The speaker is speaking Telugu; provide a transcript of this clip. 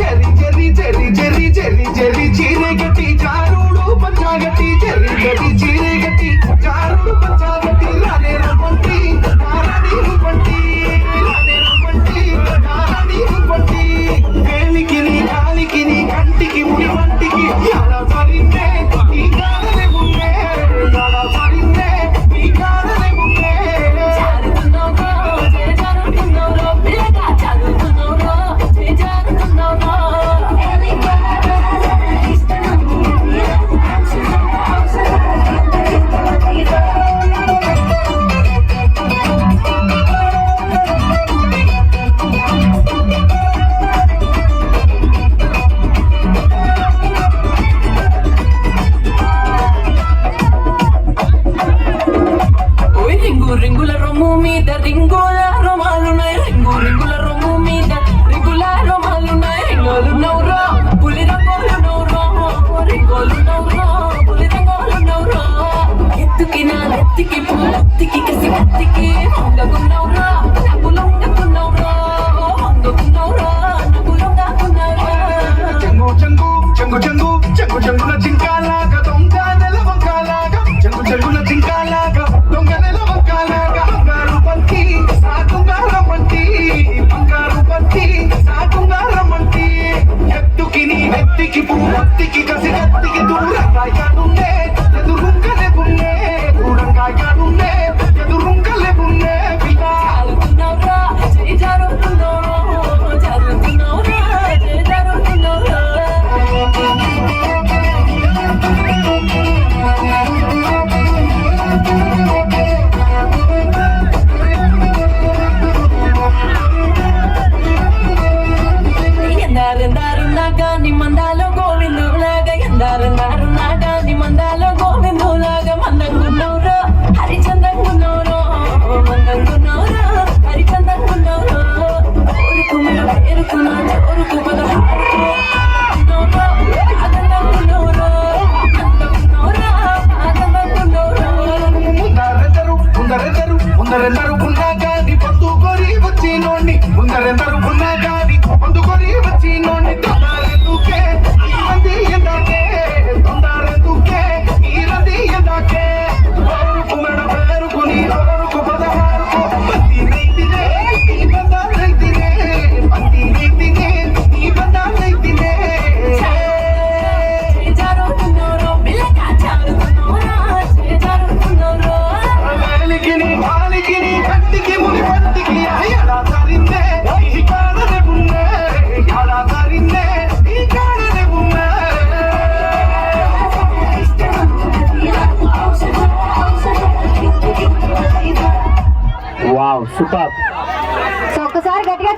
చెరి చెరి చెరి చెరి చెరి చీరగటి para rentar वाव सुपर चौकसार गटका